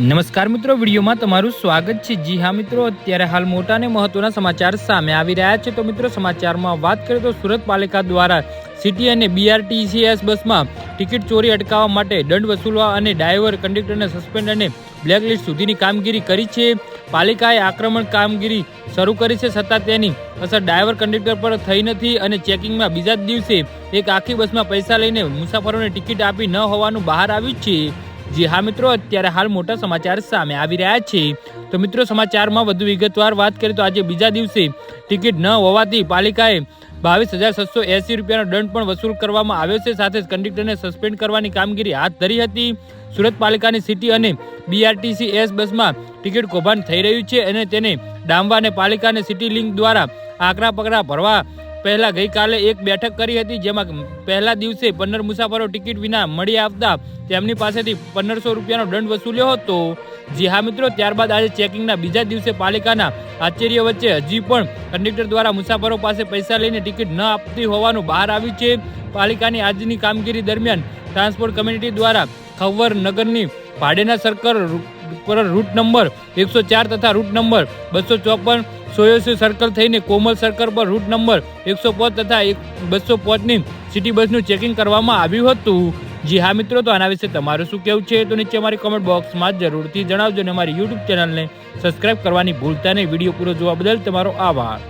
નમસ્કાર મિત્રો, વિડીયોમાં તમારું સ્વાગત છે. જી હા મિત્રો, અત્યારે હાલ મોટા અને મહત્વના સમાચાર સામે આવી રહ્યા છે. તો મિત્રો, સમાચારમાં વાત કરીએ તો સુરત પાલિકા દ્વારા સિટી અને બીઆરટીસીએસ બસમાં ટિકિટ ચોરી અટકાવવા માટે દંડ વસૂલવા અને ડ્રાઈવર કંડક્ટરને સસ્પેન્ડ અને બ્લેકલિસ્ટ સુધીની કામગીરી કરી છે. પાલિકાએ આક્રમણ કામગીરી શરૂ કરી છે. છતાં તેની અસર ડ્રાઈવર કંડક્ટર પર થઈ નથી અને ચેકિંગમાં બીજા જ દિવસે એક આખી બસમાં પૈસા લઈને મુસાફરોને ટિકિટ આપી ન હોવાનું બહાર આવ્યું છે. જી હા મિત્રો, અત્યારે હાલ મોટા સમાચાર સામે આવી રહ્યા છે. તો મિત્રો, સમાચારમાં વધુ વિગતવાર વાત કરીએ તો આજે બીજા દિવસે ટિકિટ ન હોવાથી પાલિકાએ બાવીસ હજાર છસો એંસી રૂપિયાનો દંડ પણ વસૂલ કરવામાં આવ્યો છે. સાથે જ કંડક્ટરને સસ્પેન્ડ કરવાની કામગીરી હાથ ધરી હતી. સુરત પાલિકાની સિટી અને બીઆરટીસી એસ બસમાં ટિકિટ કૌભાંડ થઈ રહ્યું છે અને તેને ડામવા અને પાલિકા અને સિટી લિંક દ્વારા આકરા પકડા ભરવા પહેલા ગઈકાલે એક બેઠક કરી હતી જેમાં પહેલા દિવસે પંદર મુસાફરો ટિકિટ વિના મળી આવતા તેમની પાસેથી પંદરસો રૂપિયાનો દંડ વસૂલ્યો હતો. જી હા મિત્રો, ત્યારબાદ આજે ચેકિંગના બીજા દિવસે પાલિકાના આશ્ચર્ય વચ્ચે હજી પણ કંડક્ટર દ્વારા મુસાફરો પાસે પૈસા લઈને ટિકિટ ન આપતી હોવાનું બહાર આવ્યું છે. પાલિકાની આજની કામગીરી દરમિયાન ટ્રાન્સપોર્ટ કમ્યુનિટી દ્વારા ખવર નગરની ભાડેના સર્કલ પર રૂટ નંબર એકસો ચાર તથા રૂટ નંબર બસો ચોપન સોયોસી સર્કલ થઈને કોમલ સર્કલ પર રૂટ નંબર એકસો પાંચ તથા એક બસો પાંચની સિટી બસનું ચેકિંગ કરવામાં આવ્યું હતું. જી હા મિત્રો, તો આના વિશે તમારું શું કહેવું છે? તો નીચે અમારી કોમેન્ટ બોક્સમાં જરૂરથી જણાવજો અને અમારી યુટ્યુબ ચેનલને સબસ્ક્રાઇબ કરવાની ભૂલતા નહીં. વીડિયો પૂરો જોવા બદલ તમારો આભાર.